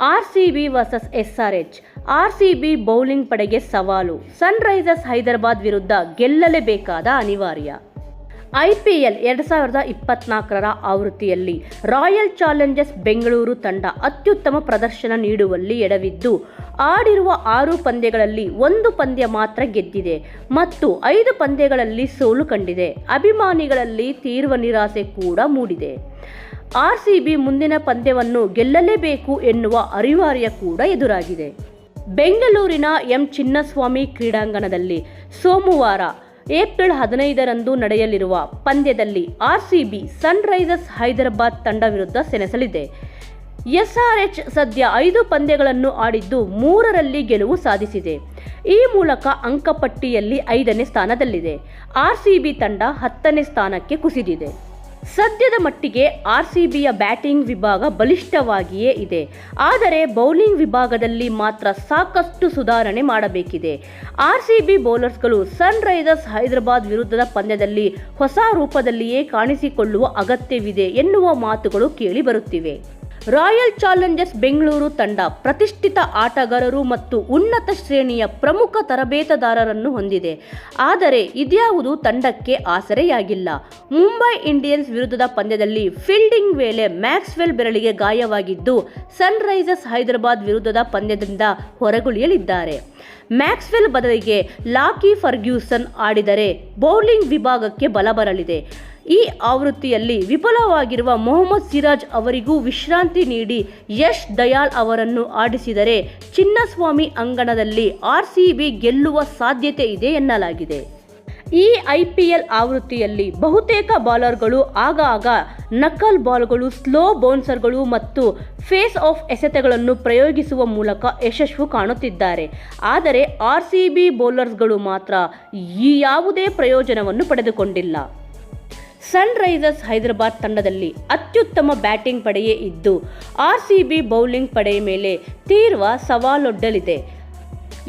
R C B versus S R C B bowling ಪಡೆಗೆ ಸವಾಲು. Sunrisers Hyderabad ವಿರುದ್ಧ ಗೆಲ್ಲಲೇಬೇಕಾದ ಅನಿವಾರ್ಯ. ಐ ಪಿ ಎಲ್ ಎರಡು ಸಾವಿರದ ಇಪ್ಪತ್ನಾಲ್ಕರ ಆವೃತ್ತಿಯಲ್ಲಿ ರಾಯಲ್ ಚಾಲೆಂಜರ್ಸ್ ಬೆಂಗಳೂರು ತಂಡ ಅತ್ಯುತ್ತಮ ಪ್ರದರ್ಶನ ನೀಡುವಲ್ಲಿ ಎಡವಿದ್ದು, ಆಡಿರುವ ಆರು ಪಂದ್ಯಗಳಲ್ಲಿ ಒಂದು ಪಂದ್ಯ ಮಾತ್ರ ಗೆದ್ದಿದೆ ಮತ್ತು ಐದು ಪಂದ್ಯಗಳಲ್ಲಿ ಸೋಲು ಕಂಡಿದೆ. ಅಭಿಮಾನಿಗಳಲ್ಲಿ ತೀವ್ರ ನಿರಾಸೆ ಕೂಡ ಮೂಡಿದೆ. ಆರ್ ಸಿ ಬಿ ಮುಂದಿನ ಪಂದ್ಯವನ್ನು ಗೆಲ್ಲಲೇಬೇಕು ಎನ್ನುವ ಅನಿವಾರ್ಯ ಕೂಡ ಎದುರಾಗಿದೆ. ಬೆಂಗಳೂರಿನ ಎಂ ಚಿನ್ನಸ್ವಾಮಿ ಕ್ರೀಡಾಂಗಣದಲ್ಲಿ ಸೋಮವಾರ ಏಪ್ರಿಲ್ ಹದಿನೈದರಂದು ನಡೆಯಲಿರುವ ಪಂದ್ಯದಲ್ಲಿ ಆರ್ಸಿಬಿ ಸನ್ರೈಸರ್ಸ್ ಹೈದರಾಬಾದ್ ತಂಡ ವಿರುದ್ಧ ಸೆಣಸಲಿದೆ. ಎಸ್ಆರ್ಎಚ್ ಸದ್ಯ ಐದು ಪಂದ್ಯಗಳನ್ನು ಆಡಿದ್ದು ಮೂರರಲ್ಲಿ ಗೆಲುವು ಸಾಧಿಸಿದೆ. ಈ ಮೂಲಕ ಅಂಕಪಟ್ಟಿಯಲ್ಲಿ ಐದನೇ ಸ್ಥಾನದಲ್ಲಿದೆ. ಆರ್ಸಿಬಿ ತಂಡ ಹತ್ತನೇ ಸ್ಥಾನಕ್ಕೆ ಕುಸಿದಿದೆ. ಸದ್ಯದ ಮಟ್ಟಿಗೆ ಆರ್ ಸಿ ಬಿಯ ಬ್ಯಾಟಿಂಗ್ ವಿಭಾಗ ಬಲಿಷ್ಠವಾಗಿಯೇ ಇದೆ. ಆದರೆ ಬೌಲಿಂಗ್ ವಿಭಾಗದಲ್ಲಿ ಮಾತ್ರ ಸಾಕಷ್ಟು ಸುಧಾರಣೆ ಮಾಡಬೇಕಿದೆ. ಆರ್ ಸಿ ಬಿ ಬೌಲರ್ಸ್ಗಳು ಸನ್ ರೈಸರ್ಸ್ ಹೈದರಾಬಾದ್ ವಿರುದ್ಧದ ಪಂದ್ಯದಲ್ಲಿ ಹೊಸ ರೂಪದಲ್ಲಿಯೇ ಕಾಣಿಸಿಕೊಳ್ಳುವ ಅಗತ್ಯವಿದೆ ಎನ್ನುವ ಮಾತುಗಳು ಕೇಳಿ ಬರುತ್ತಿವೆ. ರಾಯಲ್ ಚಾಲೆಂಜರ್ಸ್ ಬೆಂಗಳೂರು ತಂಡ ಪ್ರತಿಷ್ಠಿತ ಆಟಗಾರರು ಮತ್ತು ಉನ್ನತ ಶ್ರೇಣಿಯ ಪ್ರಮುಖ ತರಬೇತುದಾರರನ್ನು ಹೊಂದಿದೆ. ಆದರೆ ಇದ್ಯಾವುದು ತಂಡಕ್ಕೆ ಆಸರೆಯಾಗಿಲ್ಲ. ಮುಂಬೈ ಇಂಡಿಯನ್ಸ್ ವಿರುದ್ಧದ ಪಂದ್ಯದಲ್ಲಿ ಫೀಲ್ಡಿಂಗ್ ವೇಳೆ ಮ್ಯಾಕ್ಸ್ವೆಲ್ ಬೆರಳಿಗೆ ಗಾಯವಾಗಿದ್ದು, ಸನ್ರೈಸರ್ಸ್ ಹೈದರಾಬಾದ್ ವಿರುದ್ಧದ ಪಂದ್ಯದಿಂದ ಹೊರಗುಳಿಯಲಿದ್ದಾರೆ. ಮ್ಯಾಕ್ಸ್ವೆಲ್ ಬದಲಿಗೆ ಲಾಕಿ ಫರ್ಗ್ಯೂಸನ್ ಆಡಿದರೆ ಬೌಲಿಂಗ್ ವಿಭಾಗಕ್ಕೆ ಬಲ ಬರಲಿದೆ. ಈ ಆವೃತ್ತಿಯಲ್ಲಿ ವಿಫಲವಾಗಿರುವ ಮೊಹಮ್ಮದ್ ಸಿರಾಜ್ ಅವರಿಗೂ ವಿಶ್ರಾಂತಿ ನೀಡಿ ಯಶ್ ದಯಾಳ್ ಅವರನ್ನು ಆಡಿಸಿದರೆ ಚಿನ್ನಸ್ವಾಮಿ ಅಂಗಣದಲ್ಲಿ ಆರ್ಸಿಬಿ ಗೆಲ್ಲುವ ಸಾಧ್ಯತೆ ಇದೆ ಎನ್ನಲಾಗಿದೆ. ಈ ಐ ಪಿ ಎಲ್ ಆವೃತ್ತಿಯಲ್ಲಿ ಬಹುತೇಕ ಬೌಲರ್ಗಳು ಆಗಾಗ ನಕಲ್ ಬಾಲ್ಗಳು, ಸ್ಲೋ ಬೌನ್ಸರ್ಗಳು ಮತ್ತು ಫೇಸ್ ಆಫ್ ಎಸೆತಗಳನ್ನು ಪ್ರಯೋಗಿಸುವ ಮೂಲಕ ಯಶಸ್ಸು ಕಾಣುತ್ತಿದ್ದಾರೆ. ಆದರೆ ಆರ್ ಸಿ ಬಿ ಬೌಲರ್ಸ್ಗಳು ಮಾತ್ರ ಈ ಯಾವುದೇ ಪ್ರಯೋಜನವನ್ನು ಪಡೆದುಕೊಂಡಿಲ್ಲ. ಸನ್ ರೈಸರ್ಸ್ ಹೈದರಾಬಾದ್ ತಂಡದಲ್ಲಿ ಅತ್ಯುತ್ತಮ ಬ್ಯಾಟಿಂಗ್ ಪಡೆಯೇ ಇದ್ದು, ಆರ್ ಸಿ ಬಿ ಬೌಲಿಂಗ್ ಪಡೆಯ ಮೇಲೆ ತೀವ್ರ ಸವಾಲೊಡ್ಡಲಿದೆ.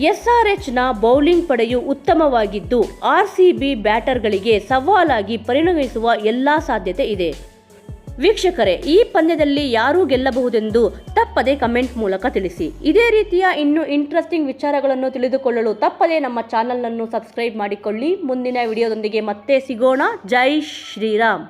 ಎಸ್ಆರ್ಎಚ್ನ ಬೌಲಿಂಗ್ ಪಡೆಯು ಉತ್ತಮವಾಗಿದ್ದು, ಆರ್ಸಿಬಿ ಬ್ಯಾಟರ್ಗಳಿಗೆ ಸವಾಲಾಗಿ ಪರಿಣಮಿಸುವ ಎಲ್ಲ ಸಾಧ್ಯತೆ ಇದೆ. ವೀಕ್ಷಕರೇ, ಈ ಪಂದ್ಯದಲ್ಲಿ ಯಾರು ಗೆಲ್ಲಬಹುದೆಂದು ತಪ್ಪದೆ ಕಮೆಂಟ್ ಮೂಲಕ ತಿಳಿಸಿ. ಇದೇ ರೀತಿಯ ಇನ್ನೂ ಇಂಟ್ರೆಸ್ಟಿಂಗ್ ವಿಚಾರಗಳನ್ನು ತಿಳಿದುಕೊಳ್ಳಲು ತಪ್ಪದೆ ನಮ್ಮ ಚಾನಲನ್ನು ಸಬ್ಸ್ಕ್ರೈಬ್ ಮಾಡಿಕೊಳ್ಳಿ. ಮುಂದಿನ ವಿಡಿಯೋದೊಂದಿಗೆ ಮತ್ತೆ ಸಿಗೋಣ. ಜೈ ಶ್ರೀರಾಮ್.